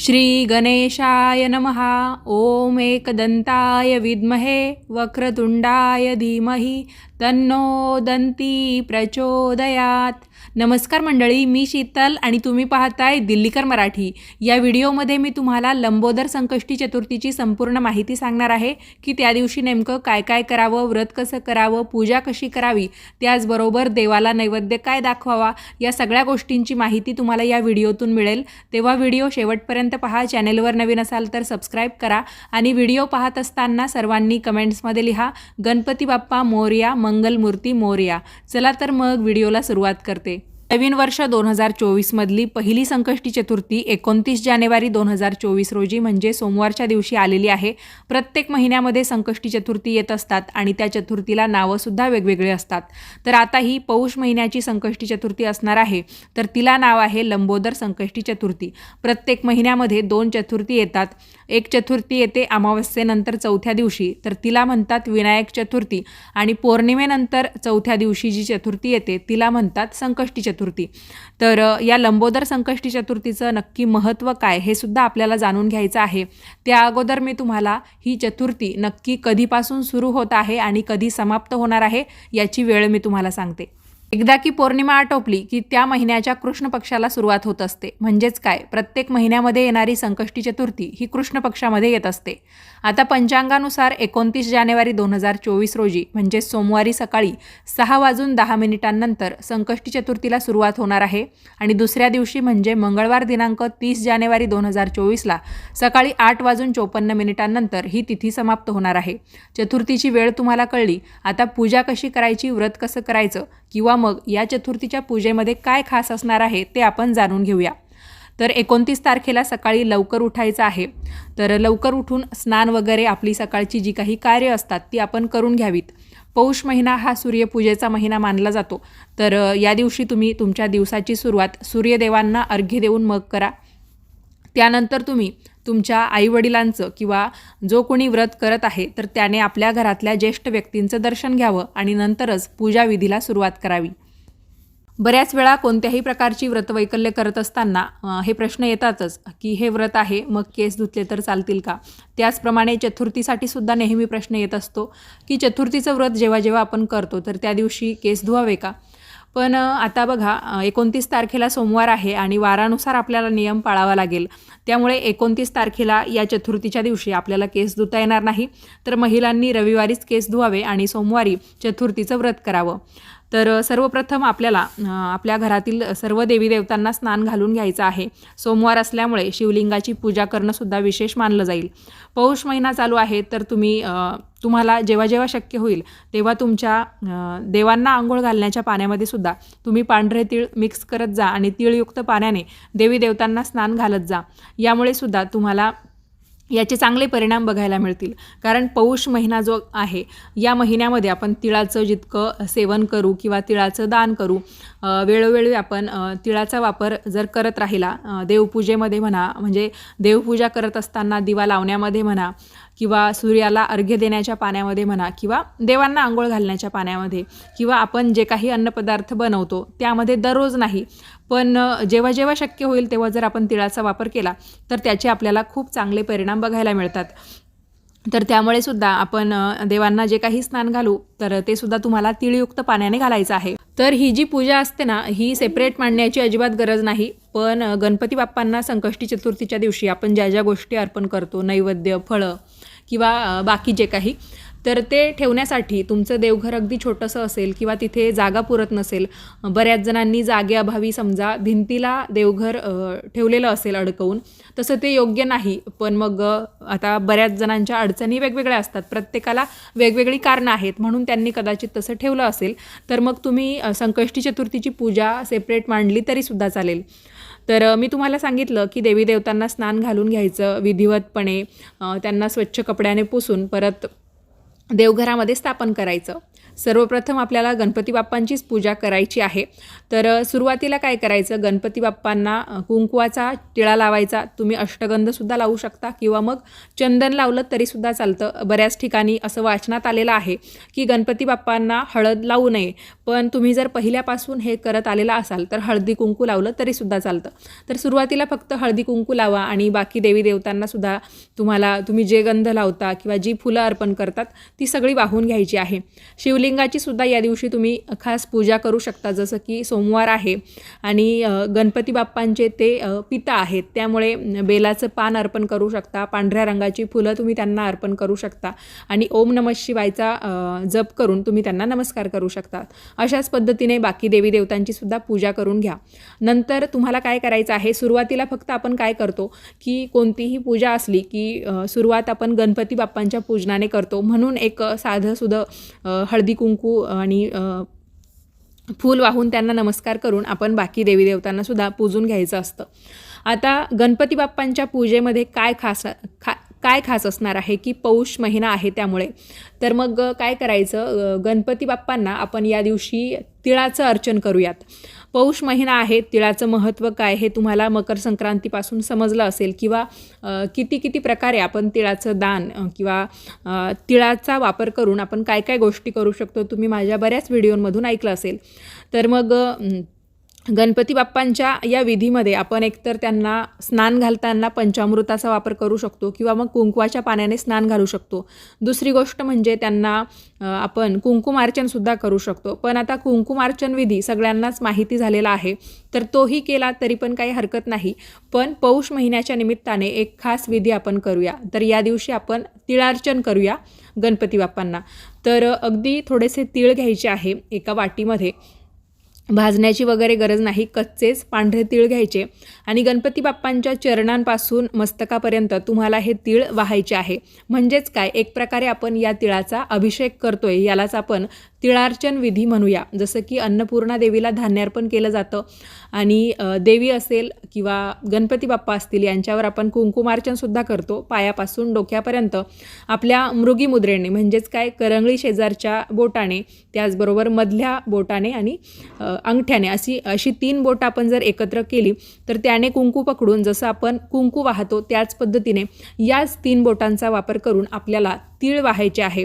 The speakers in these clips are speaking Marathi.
श्री गणेशाय नमः। ओम एकदंताय विद्महे वक्रतुंडाय धीमहि तन्नो दंती प्रचोदयात। नमस्कार मंडळी मी शीतल आणि तुम्ही पाहताय दिल्लीकर मराठी. या व्हिडिओमध्ये मी तुम्हाला लंबोदर संकष्टी चतुर्थीची संपूर्ण माहिती सांगणार आहे की त्या दिवशी नेमकं काय काय करावं व्रत कसं करावं पूजा कशी करावी त्याचबरोबर देवाला नैवेद्य काय दाखवावा या सगळ्या गोष्टींची माहिती तुम्हाला या व्हिडिओतून मिळेल. तेव्हा व्हिडिओ शेवटपर्यंत पहा चॅनेलवर नवीन असाल तर सबस्क्राईब करा आणि व्हिडिओ पाहत असताना सर्वांनी कमेंट्समध्ये लिहा गणपती बाप्पा मोरया मंगलमूर्ती मोरया. चला तर मग व्हिडिओला सुरुवात करते. नवीन वर्ष दोन हजार चोवीसमधली पहिली संकष्टी चतुर्थी एकोणतीस जानेवारी दोन हजार चोवीस रोजी म्हणजे सोमवारच्या दिवशी आलेली आहे. प्रत्येक महिन्यामध्ये संकष्टी चतुर्थी येत असतात आणि त्या चतुर्थीला नावंसुद्धा वेगवेगळे असतात. तर आता ही पौष महिन्याची संकष्टी चतुर्थी असणार आहे. तर तिला नाव आहे लंबोदर संकष्टी चतुर्थी प्रत्येक महिन्यामध्ये दोन चतुर्थी येतात. एक चतुर्थी येते अमावस्येनंतर चौथ्या दिवशी. तर तिला म्हणतात विनायक चतुर्थी आणि पौर्णिमेनंतर चौथ्या दिवशी जी चतुर्थी येते तिला म्हणतात संकष्टी चतुर्थी. तर या लंबोदर संकष्टी चतुर्थीचं नक्की महत्त्व काय हे सुद्धा आपल्याला जाणून घ्यायचं आहे. त्या अगोदर मी तुम्हाला ही चतुर्थी नक्की कधीपासून सुरू होत आहे आणि कधी समाप्त होणार आहे याची वेळ मी तुम्हाला सांगते. एकदा की पौर्णिमा आटोपली की त्या महिन्याच्या कृष्ण पक्षाला सुरुवात होत असते. म्हणजेच काय? प्रत्येक महिन्यामध्ये येणारी संकष्टी चतुर्थी ही कृष्ण पक्षामध्ये येत असते. आता पंचांगानुसार एकोणतीस जानेवारी दोन हजार चोवीस रोजी म्हणजे सोमवारी सकाळी सहा वाजून दहा मिनिटांनंतर संकष्टी चतुर्थीला सुरुवात होणार आहे आणि दुसऱ्या दिवशी म्हणजे मंगळवार दिनांक तीस जानेवारी दोन हजार चोवीसला सकाळी आठ वाजून चोपन्न मिनिटांनंतर ही तिथी समाप्त होणार आहे. चतुर्थीची वेळ तुम्हाला कळली. आता पूजा कशी करायची व्रत कसं करायचं किंवा मग या चतुर्थीच्या पूजेमध्ये काय खास असणार आहे ते आपण जाणून घेऊया. तर एकोणतीस तारखेला सकाळी लवकर उठायचं आहे. तर लवकर उठून स्नान वगैरे आपली सकाळची जी काही कार्य असतात ती आपण करून घ्यावीत. पौष महिना हा सूर्यपूजेचा महिना मानला जातो. तर या दिवशी तुम्ही तुमच्या दिवसाची सुरुवात सूर्यदेवांना अर्घ्य देऊन मग करा. त्यानंतर तुम्ही तुमच्या आईवडिलांचं किंवा जो कोणी व्रत करत आहे तर त्याने आपल्या घरातल्या ज्येष्ठ व्यक्तींचं दर्शन घ्यावं आणि नंतरच पूजाविधीला सुरुवात करावी. बऱ्याच वेळा कोणत्याही प्रकारची व्रतवैकल्य करत असताना हे प्रश्न येतातच की हे व्रत आहे मग केस धुतले तर चालतील का? त्याचप्रमाणे चतुर्थीसाठी सुद्धा नेहमी प्रश्न येत असतो की चतुर्थीचं व्रत जेव्हा जेव्हा आपण करतो तर त्या दिवशी केस धुवावे का? पण आता बघा एकोणतीस तारखेला सोमवार आहे आणि वारानुसार आपल्याला नियम पाळावा लागेल. त्यामुळे एकोणतीस तारखेला या चतुर्थीच्या दिवशी आपल्याला केस धुता येणार नाही. तर महिलांनी रविवारीच केस धुवावे आणि सोमवारी चतुर्थीचं व्रत करावं. तर सर्वप्रथम आपल्याला आपल्या घरातील सर्व देवी देवतांना स्नान घालून घ्यायचं आहे. सोमवार असल्यामुळे शिवलिंगाची पूजा करणंसुद्धा विशेष मानलं जाईल. पौष महिना चालू आहे तर तुम्ही तुम्हाला जेव्हा जेव्हा शक्य होईल तेव्हा तुमच्या देवांना आंघोळ घालण्याच्या पाण्यामध्ये सुद्धा तुम्ही पांढरे तीळ मिक्स करत जा आणि तीळयुक्त पाण्याने देवी देवतांना स्नान घालत जा. यामुळे सुद्धा तुम्हाला याचे चांगले परिणाम बघायला मिळतील. कारण पौष महिना जो आहे या महिन्यामध्ये आपण तिळाचं जितकं सेवन करू किंवा तिळाचं दान करू वेळोवेळी आपण तिळाचा वापर जर करत राहिला देवपूजेमध्ये म्हणा म्हणजे देवपूजा करत असताना दिवा लावण्यामध्ये म्हणा किंवा सूर्याला अर्घ्य देण्याच्या पाण्यामध्ये म्हणा किंवा देवांना आंघोळ घालण्याच्या पाण्यामध्ये किंवा आपण जे काही अन्नपदार्थ बनवतो त्यामध्ये दररोज नाही. पण जेव्हा जेव्हा शक्य होईल तेव्हा जर आपण तिळाचा वापर केला तर त्याचे आपल्याला खूप चांगले परिणाम बघायला मिळतात. तर त्यामुळे सुद्धा आपण देवांना जे काही स्नान घालू तर ते सुद्धा तुम्हाला तिळयुक्त पाण्याने घालायचं आहे. तर ही जी पूजा असते ना ही सेपरेट मांडण्याची अजिबात गरज नाही. पण गणपती बाप्पांना संकष्टी चतुर्थीच्या दिवशी आपण ज्या ज्या गोष्टी अर्पण करतो नैवेद्य फळं किंवा बाकी जे काही तर ते ठेवण्यासाठी तुमचं देवघर अगदी छोटंसं असेल किंवा तिथे जागा पुरत नसेल बऱ्याच जणांनी जागेअभावी समजा भिंतीला देवघर ठेवलेलं असेल अडकवून तसं ते योग्य नाही. पण मग आता बऱ्याच जणांच्या अडचणी वेगवेगळ्या असतात. प्रत्येकाला वेगवेगळी कारणं आहेत म्हणून त्यांनी कदाचित तसं ठेवलं असेल तर मग तुम्ही संकष्टी चतुर्थीची पूजा सेपरेट मांडली तरीसुद्धा चालेल. तर मी तुम्हाला सांगितलं की देवी देवतांना स्नान घालून घ्यायचं विधिवतपणे त्यांना स्वच्छ कपड्याने पुसून परत देवघरामध्ये स्थापन करायचं. सर्वप्रथम आपल्याला गणपती बाप्पांचीच पूजा करायची आहे. तर सुरुवातीला काय करायचं? गणपती बाप्पांना कुंकुवाचा कुंकवाचा टिळा लावायचा. तुम्ही अष्टगंधसुद्धा लावू शकता किंवा मग चंदन लावलं तरीसुद्धा चालतं. बऱ्याच ठिकाणी असं वाचनात आलेलं आहे की गणपती बाप्पांना हळद लावू नये. पण तुम्ही जर पहिल्यापासून हे करत आलेला असाल तर हळदी कुंकू लावलं तरीसुद्धा चालतं. तर सुरुवातीला फक्त हळदी कुंकू लावा आणि बाकी देवी देवतांनासुद्धा तुम्हाला तुम्ही जे गंध लावता किंवा जी फुलं अर्पण करतात ती सगळी वाहून घ्यायची आहे. शिवलिंगाची सुद्धा या दिवशी तुम्ही खास पूजा करू शकता जसं की सोमवार आहे आणि गणपती बाप्पांचे ते पिता आहेत. त्यामुळे बेलाचं पान अर्पण करू शकता पांढऱ्या रंगाची फुलं तुम्ही त्यांना अर्पण करू शकता आणि ओम नम शिवायचा जप करून तुम्ही त्यांना नमस्कार करू शकता. अशाच पद्धतीने बाकी देवी देवतांची सुद्धा पूजा करून घ्या. नंतर तुम्हाला काय करायचं आहे सुरुवातीला फक्त आपण काय करतो की कोणतीही पूजा असली की सुरुवात आपण गणपती बाप्पांच्या पूजनाने करतो. म्हणून एक साधं सुद्धा हळदी कुंकू आणि फूल वाहून त्यांना नमस्कार करून आपण बाकी देवी देवतांना सुद्धा पूजून घ्यायचं असतं. आता गणपती बाप्पांच्या पूजेमध्ये काय खास खा काय खास असणार आहे की पौष महिना आहे त्यामुळे? तर मग काय करायचं? गणपती बाप्पांना आपण या दिवशी तिळाचं अर्चन करूयात. पौष महिना आहे तिळाचं महत्त्व काय हे तुम्हाला मकर संक्रांतीपासून समजलं असेल किंवा किती किती प्रकारे आपण तिळाचं दान किंवा तिळाचा वापर करून आपण काय काय गोष्टी करू शकतो तुम्ही माझ्या बऱ्याच व्हिडिओमधून ऐकलं असेल. तर मग गणपती बाप्पांच्या या विधीमध्ये आपण एकतर त्यांना स्नान घालताना पंचामृताचा वापर करू शकतो किंवा मग कुंकवाच्या पाण्याने स्नान घालू शकतो. दुसरी गोष्ट म्हणजे त्यांना आपण कुंकुमार्चनसुद्धा करू शकतो. पण आता कुंकुमार्चन विधी सगळ्यांनाच माहिती झालेला आहे. तर तोही केला तरी पण काही हरकत नाही. पण पौष महिन्याच्या निमित्ताने एक खास विधी आपण करूया. तर या दिवशी आपण तिळार्चन करूया गणपती बाप्पांना. तर अगदी थोडेसे तीळ घ्यायचे आहे एका वाटीमध्ये. भाजण्याची वगैरे गरज नाही कच्चेच पांढरे तीळ घ्यायचे. आणि गणपती बाप्पांच्या चरणांपासून मस्तकापर्यंत तुम्हाला हे तीळ वाहायचे आहे. म्हणजेच काय? एक प्रकारे आपण या तिळाचा अभिषेक करतोय यालाच आपण तिळार्चन विधी म्हणूया. जसं की अन्नपूर्णा देवीला धान्यार्पण केलं जातं. आणि देवी असेल किंवा गणपती बाप्पा असतील यांच्यावर आपण कुंकुमार्चनसुद्धा करतो. पायापासून डोक्यापर्यंत. आपल्या मृगी मुद्रेने म्हणजेच काय? करंगळी शेजारच्या बोटाने त्याचबरोबर मधल्या बोटाने आणि अंगठ्याने अशी अशी तीन बोटं आपण जर एकत्र केली तर त्याने कुंकू पकडून जसं आपण कुंकू वाहतो त्याच पद्धतीने याच तीन बोटांचा वापर करून आपल्याला तीळ वाहायचे आहे.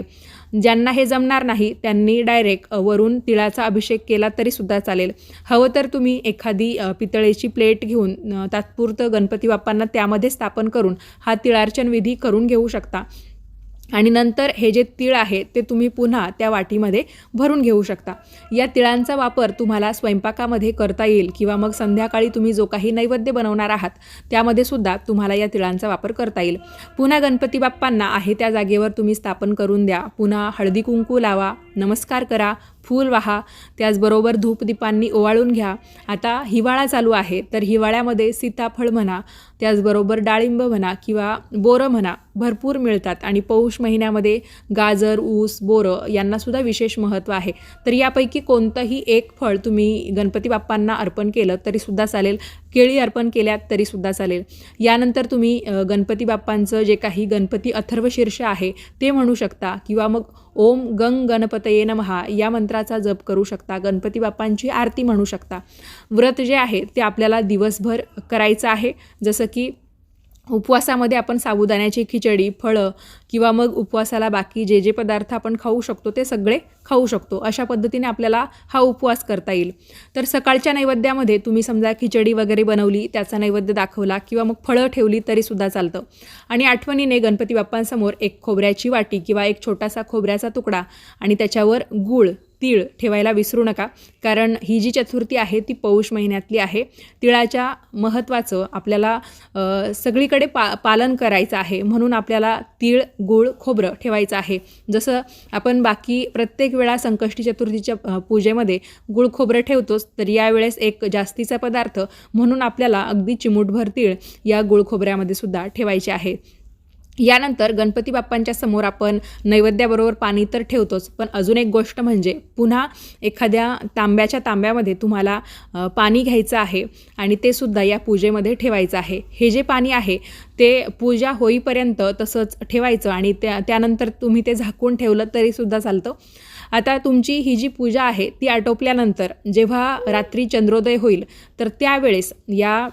ज्यांना हे जमणार नाही त्यांनी डायरेक्ट वरून तिळाचा अभिषेक केला तरीसुद्धा चालेल. हवं तर तुम्ही एखादी पितळेची प्लेट घेऊन तात्पुरतं गणपती बाप्पांना त्यामध्ये स्थापन करून हा तिळार्चन विधी करून घेऊ शकता. आणि नंतर हे जे तीळ आहे ते तुम्ही पुन्हा त्या वाटीमध्ये भरून घेऊ शकता. या तिळांचा वापर तुम्हाला स्वयंपाकामध्ये करता येईल किंवा मग संध्याकाळी तुम्ही जो काही नैवेद्य बनवणार आहात त्यामध्ये सुद्धा तुम्हाला या तिळांचा वापर करता येईल. पुन्हा गणपती बाप्पांना आहे त्या जागेवर तुम्ही स्थापन करून द्या. पुन्हा हळदी कुंकू लावा. नमस्कार करा फूल वाहा. त्याचबरोबर धूपदीपांनी ओवाळून घ्या. आता हिवाळा चालू आहे तर हिवाळ्यामध्ये सीताफळ म्हणा त्याचबरोबर डाळिंब म्हणा किंवा बोरं म्हणा भरपूर मिळतात. आणि पौष महिन्यामध्ये गाजर ऊस बोरं यांनासुद्धा विशेष महत्त्व आहे. तर यापैकी कोणतंही एक फळ तुम्ही गणपती बाप्पांना अर्पण केलं तरीसुद्धा चालेल. केळी अर्पण केल्यात तरीसुद्धा चालेल. यानंतर तुम्ही गणपती बाप्पांचं जे काही गणपती अथर्वशीर्ष आहे ते म्हणू शकता. किंवा मग ओम गंग गणपतये नमहा या मंत्राचा जप करू शकता. गणपती बाप्पांची आरती म्हणू शकता. व्रत जे आहे ते आपल्याला दिवसभर करायचं आहे. जसं की उपवासामध्ये आपण साबुदाण्याची खिचडी फळं किंवा मग उपवासाला बाकी जे जे पदार्थ आपण खाऊ शकतो ते सगळे खाऊ शकतो. अशा पद्धतीने आपल्याला हा उपवास करता येईल. तर सकाळच्या नैवेद्यामध्ये तुम्ही समजा खिचडी वगैरे बनवली त्याचा नैवेद्य दाखवला किंवा मग फळं ठेवली तरीसुद्धा चालतं. आणि आठवणीने गणपती बाप्पांसमोर एक खोबऱ्याची वाटी किंवा एक छोटासा खोबऱ्याचा तुकडा आणि त्याच्यावर गूळ तीळ ठेवायला विसरू नका. कारण ही जी चतुर्थी आहे ती पौष महिन्यातली आहे. तिळाच्या महत्त्वाचं आपल्याला सगळीकडे पा पालन करायचं आहे. म्हणून आपल्याला तीळ गूळ खोबरं ठेवायचं आहे. जसं आपण बाकी प्रत्येक वेळा संकष्टी चतुर्थीच्या पूजेमध्ये गुळ खोबरं ठेवतोच तर यावेळेस एक जास्तीचा पदार्थ. म्हणून आपल्याला अगदी चिमूटभर तीळ या गुळ खोबऱ्यामध्ये सुद्धा ठेवायचे आहे. यानंतर गणपती बाप्पांच्या समोर आपण नैवेद्याबरोबर पाणी तर ठेवतोच पण अजून एक गोष्ट म्हणजे पुन्हा एखाद्या तांब्याच्या तांब्यामध्ये तुम्हाला पाणी घ्यायचं आहे आणि ते सुद्धा या पूजेमध्ये ठेवायचं आहे. हे जे पाणी आहे ते पूजा होईपर्यंत तसंच ठेवायचं आणि त्या त्यानंतर तुम्ही ते झाकून ठेवलं तरीसुद्धा चालतं. आता तुमची ही जी पूजा आहे ती आटोपल्यानंतर जेव्हा रात्री चंद्रोदय होईल तर त्यावेळेस या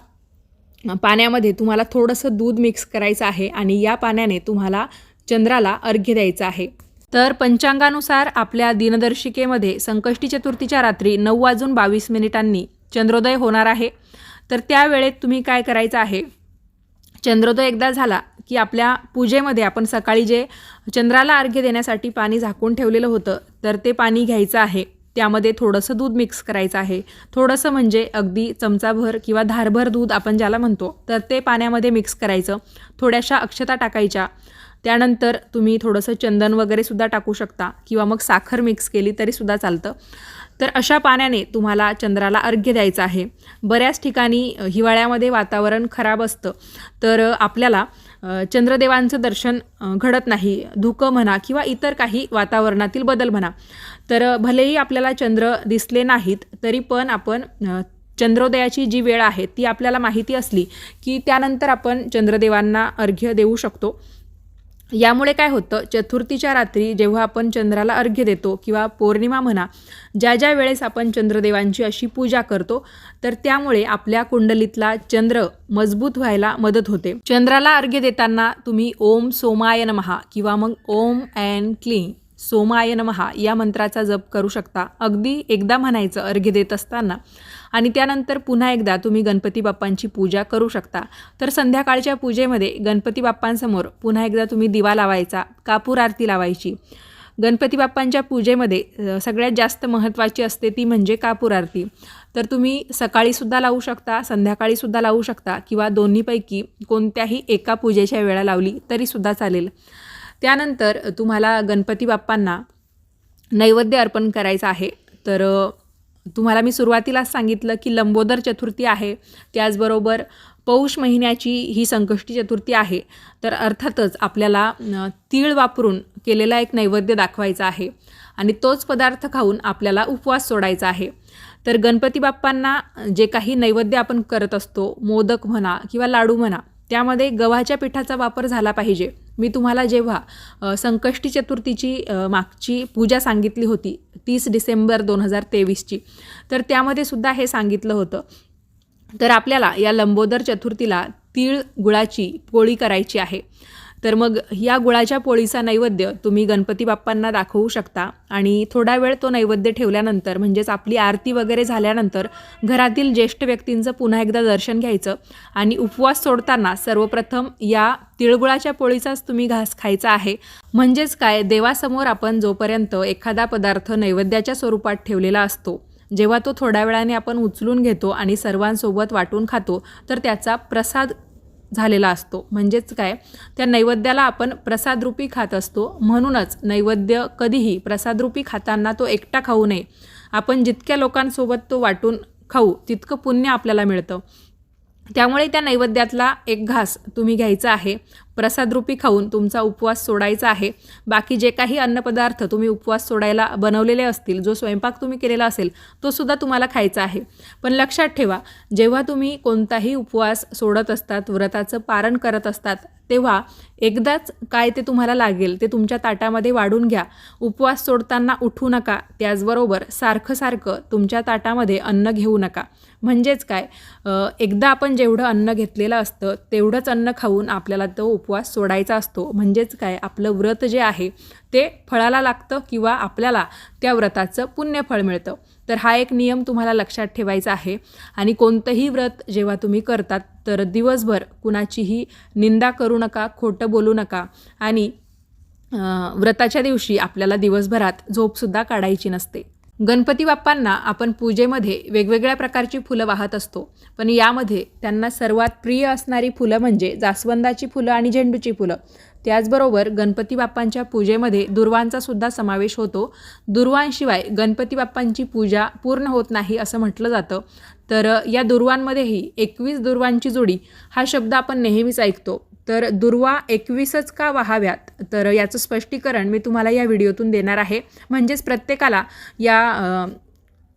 पाण्यामध्ये तुम्हाला थोडंसं दूध मिक्स करायचं आहे आणि या पाण्याने तुम्हाला चंद्राला अर्घ्य द्यायचं आहे. तर पंचांगानुसार आपल्या दिनदर्शिकेमध्ये संकष्टी चतुर्थीच्या रात्री नऊ वाजून बावीस मिनिटांनी चंद्रोदय होणार आहे. तर त्यावेळेत तुम्ही काय करायचं आहे? चंद्रोदय एकदा झाला की आपल्या पूजेमध्ये आपण सकाळी जे चंद्राला अर्घ्य देण्यासाठी पाणी झाकून ठेवलेलं होतं तर ते पाणी घ्यायचं आहे. त्यामध्ये थोडंसं दूध मिक्स करायचं आहे. थोडंसं म्हणजे अगदी चमचाभर किंवा धारभर दूध आपण ज्याला म्हणतो तर ते पाण्यामध्ये मिक्स करायचं. थोड्याशा अक्षता टाकायच्या. त्यानंतर तुम्ही थोडंसं चंदन वगैरे सुद्धा टाकू शकता किंवा मग साखर मिक्स केली तरीसुद्धा चालतं. तर अशा पाण्याने तुम्हाला चंद्राला अर्घ्य द्यायचं आहे. बऱ्याच ठिकाणी हिवाळ्यामध्ये वातावरण खराब असतं. तर आपल्याला चंद्रदेवांचं दर्शन घडत नाही. धुकं म्हणा किंवा इतर काही वातावरणातील बदल म्हणा. तर भलेही आपल्याला चंद्र दिसले नाहीत तरी पण आपण चंद्रोदयाची जी वेळ आहे ती आपल्याला माहिती असली की त्यानंतर आपण चंद्रदेवांना अर्घ्य देऊ शकतो. यामुळे काय होतं चतुर्थीच्या रात्री जेव्हा आपण चंद्राला अर्घ्य देतो किंवा पौर्णिमा म्हणा ज्या ज्या वेळेस आपण चंद्रदेवांची अशी पूजा करतो तर त्यामुळे आपल्या कुंडलीतला चंद्र मजबूत व्हायला मदत होते. चंद्राला अर्घ्य देताना तुम्ही ओम सोमाय नमहा किंवा मग ओम अँड क्लीन सोमाय नमहा या मंत्राचा जप करू शकता. अगदी एकदा म्हणायचं अर्घ्य देत असताना. आणि त्यानंतर पुन्हा एकदा तुम्ही गणपती बाप्पांची पूजा करू शकता. तर संध्याकाळच्या पूजेमध्ये गणपती बाप्पांसमोर पुन्हा एकदा तुम्ही दिवा लावायचा कापूर आरती लावायची. गणपती बाप्पांच्या पूजेमध्ये सगळ्यात जास्त महत्त्वाची असते ती म्हणजे कापूर आरती. तर तुम्ही सकाळीसुद्धा लावू शकता संध्याकाळीसुद्धा लावू शकता किंवा दोन्हीपैकी कोणत्याही एका पूजेच्या वेळा लावली तरीसुद्धा चालेल. त्यानंतर तुम्हाला गणपती बाप्पांना नैवेद्य अर्पण करायचं आहे. तर तुम्हाला मी सुरुवातीलाच सांगितलं की लंबोदर चतुर्थी आहे. त्याचबरोबर पौष महिन्याची ही संकष्टी चतुर्थी आहे. तर अर्थातच आपल्याला तीळ वापरून केलेला एक नैवेद्य दाखवायचा आहे आणि तोच पदार्थ खाऊन आपल्याला उपवास सोडायचा आहे. तर गणपती बाप्पांना जे काही नैवेद्य आपण करत असतो मोदक म्हणा किंवा लाडू म्हणा त्यामध्ये गव्हाच्या पिठाचा वापर झाला पाहिजे. मी तुम्हाला जेव्हा संकष्टी चतुर्थीची मागची पूजा सांगितली होती तीस डिसेंबर दोन हजार तेवीसची तर त्यामध्ये सुद्धा हे सांगितलं होतं. तर आपल्याला या लंबोदर चतुर्थीला तीळ गुळाची पोळी करायची आहे. तर मग या गुळाच्या पोळीचा नैवेद्य तुम्ही गणपती बाप्पांना दाखवू शकता. आणि थोडा वेळ तो नैवेद्य ठेवल्यानंतर म्हणजेच आपली आरती वगैरे झाल्यानंतर घरातील ज्येष्ठ व्यक्तींचं पुन्हा एकदा दर्शन घ्यायचं. आणि उपवास सोडताना सर्वप्रथम या तिळगुळाच्या पोळीचाच तुम्ही घास खायचा आहे. म्हणजेच काय देवासमोर आपण जोपर्यंत एखादा पदार्थ नैवेद्याच्या स्वरूपात ठेवलेला असतो जेव्हा तो थोड्या वेळाने आपण उचलून घेतो आणि सर्वांसोबत वाटून खातो तर त्याचा प्रसाद झालेला असतो. म्हणजेच काय? त्या नैवेद्याला आपण प्रसादरूपी खात असतो. म्हणूनच नैवेद्य कधीही प्रसादरूपी खाताना तो एकटा खाऊ नये. आपण जितक्या लोकांसोबत तो वाटून खाऊ तितकं पुण्य आपल्याला मिळतं. त्यामुळे त्या नैवेद्यातला एक घास तुम्ही घ्यायचा आहे. प्रसादरूपी खाऊन तुमचा उपवास सोडायचा आहे. बाकी जे काही अन्नपदार्थ तुम्ही उपवास सोडायला बनवलेले असतील जो स्वयंपाक तुम्ही केलेला असेल तो सुद्धा तुम्हाला खायचा आहे. पण लक्षात ठेवा जेव्हा तुम्ही कोणताही उपवास सोडत असतात व्रताचं पारण करत असतात तेव्हा एकदाच काय ते तुम्हाला लागेल ते तुमच्या ताटामध्ये वाढून घ्या. उपवास सोडताना उठू नका त्याचबरोबर सारखं सारखं तुमच्या ताटामध्ये अन्न घेऊ नका. म्हणजेच काय एकदा आपण जेवढं अन्न घेतलेलं असतं तेवढंच अन्न खाऊन आपल्याला तो उपवास सोडायचा असतो. म्हणजेच काय? आपलं व्रत जे आहे ते फळाला लागतं किंवा आपल्याला त्या व्रताचं पुण्यफळ मिळतं. तर हा एक नियम तुम्हाला लक्षात ठेवायचा आहे. आणि कोणतंही व्रत जेव्हा तुम्ही करतात तर दिवसभर कुणाचीही निंदा करू नका खोटं बोलू नका. आणि व्रताच्या दिवशी आपल्याला दिवसभरात झोपसुद्धा काढायची नसते. गणपती बाप्पांना आपण पूजेमध्ये वेगवेगळ्या प्रकारची फुलं वाहत असतो. पण यामध्ये त्यांना सर्वात प्रिय असणारी फुलं म्हणजे जास्वंदाची फुलं आणि झेंडूची फुलं. त्याचबरोबर गणपती बाप्पांच्या पूजेमध्ये दुर्वांचा सुद्धा समावेश होतो. दुर्वांशिवाय गणपती बाप्पांची पूजा पूर्ण होत नाही असं म्हटलं जातं. तर या दुर्वांमध्येही एकवीस दुर्वांची जोडी हा शब्द आपण नेहमीच ऐकतो. तर दुर्वा एकवीसच का वाहाव्यात? तर याचं स्पष्टीकरण मी तुम्हाला या व्हिडिओतून देणार आहे. म्हणजेच प्रत्येकाला या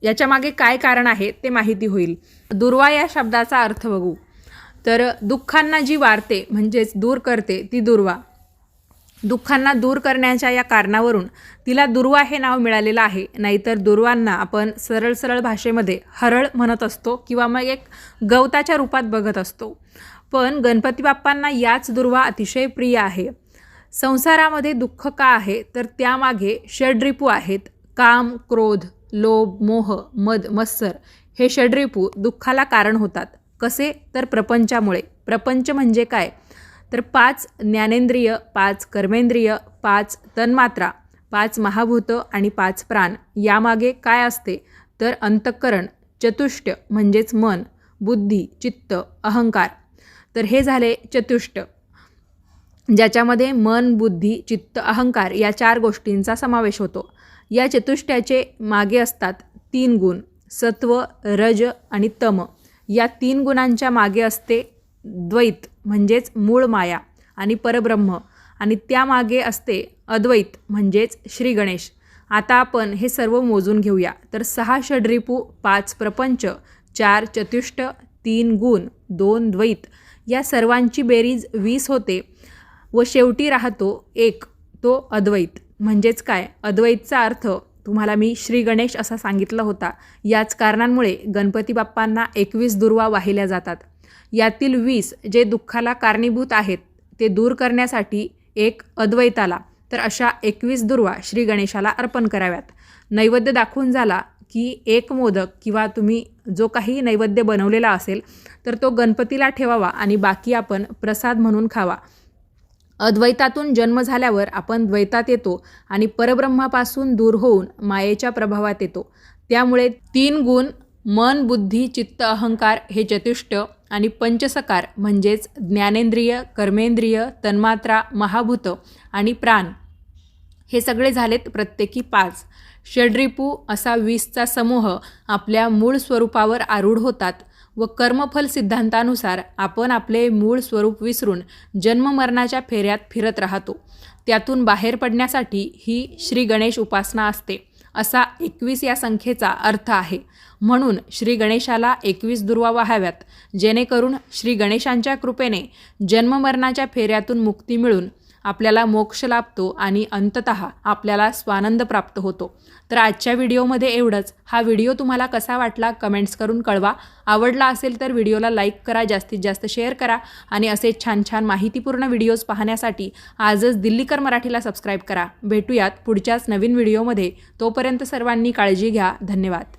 याच्यामागे काय कारण आहे ते माहिती होईल. दुर्वा या शब्दाचा अर्थ बघू. तर दुःखांना जी वारते म्हणजेच दूर करते ती दुर्वा. दुःखांना दूर करण्याच्या या कारणावरून तिला दुर्वा हे नाव मिळालेलं आहे. नाहीतर दुर्वांना आपण सरळ सरळ भाषेमध्ये हरळ म्हणत असतो किंवा मग एक गवताच्या रूपात बघत असतो. पण गणपती बाप्पांना याच दुर्वा अतिशय प्रिय आहे. संसारामध्ये दुःख का आहे? तर त्यामागे षड्रिपू आहेत. काम क्रोध लोभ मोह मद मत्सर हे षड्रिपू दुःखाला कारण होतात. कसे? तर प्रपंचामुळे. प्रपंच म्हणजे काय? तर पाच ज्ञानेंद्रिय पाच कर्मेंद्रिय पाच तन्मात्रा पाच महाभूत आणि पाच प्राण यामागे काय असते? तर अंतःकरण चतुष्ट म्हणजेच मन बुद्धी चित्त अहंकार तर हे झाले चतुष्ट. ज्याच्यामध्ये मन बुद्धी चित्त अहंकार या चार गोष्टींचा समावेश होतो. या चतुष्ट्याचे मागे असतात तीन गुण सत्व रज आणि तम. या तीन गुणांच्या मागे असते द्वैत म्हणजेच मूळ माया आणि परब्रह्म. आणि त्यामागे असते अद्वैत म्हणजेच श्री गणेश. आता आपण हे सर्व मोजून घेऊया. तर सहा षड्रिपू पाच प्रपंच चार चतुष्ट तीन गुण दोन द्वैत. या सर्वांची बेरीज वीस होते व शेवटी राहतो एक तो अद्वैत. म्हणजेच काय? अद्वैतचा अर्थ तुम्हाला मी श्री गणेश असा सांगितला होता याच कारणांमुळे गणपती बाप्पांना एकवीस दुर्वा वाहिल्या जातात. यातील वीस जे दुःखाला कारणीभूत आहेत ते दूर करण्यासाठी एक अद्वैताला तर अशा एकवीस दुर्वा श्री गणेशाला अर्पण कराव्यात. नैवेद्य दाखवून झाला की एक मोदक किंवा तुम्ही जो काही नैवेद्य बनवलेला असेल तर तो गणपतीला ठेवावा आणि बाकी आपण प्रसाद म्हणून खावा. अद्वैतातून जन्म झाल्यावर आपण द्वैतात येतो आणि परब्रह्मापासून दूर होऊन मायेच्या प्रभावात येतो. त्यामुळे तीन गुण मन बुद्धी चित्त अहंकार हे चतुष्ट आणि पंचसकार म्हणजेच ज्ञानेंद्रिय कर्मेंद्रिय तन्मात्रा महाभूत आणि प्राण हे सगळे झालेत प्रत्येकी पाच. षड्रिपू असा वीसचा समूह आपल्या मूळ स्वरूपावर आरूढ होतात व कर्मफल सिद्धांतानुसार आपण आपले मूळ स्वरूप विसरून जन्ममरणाच्या फेऱ्यात फिरत राहतो. त्यातून बाहेर पडण्यासाठी ही श्री गणेश उपासना असते. असा एकवीस या संख्येचा अर्थ आहे. म्हणून श्री गणेशाला एकवीस दुर्वा व्हाव्यात. जेणेकरून श्री गणेशांच्या कृपेने जन्ममरणाच्या फेऱ्यातून मुक्ती मिळून आपल्याला मोक्ष लाभतो आणि अंतत आपल्याला स्वानंद प्राप्त होतो. तर आजच्या व्हिडिओमध्ये एवढंच. हा व्हिडिओ तुम्हाला कसा वाटला कमेंट्स करून कळवा. आवडला असेल तर व्हिडिओला लाईक करा जास्तीत जास्त शेअर करा आणि असे छान छान माहितीपूर्ण व्हिडिओज पाहण्यासाठी आजच दिल्लीकर मराठीला सबस्क्राईब करा. भेटूयात पुढच्याच नवीन व्हिडिओमध्ये. तोपर्यंत सर्वांनी काळजी घ्या. धन्यवाद.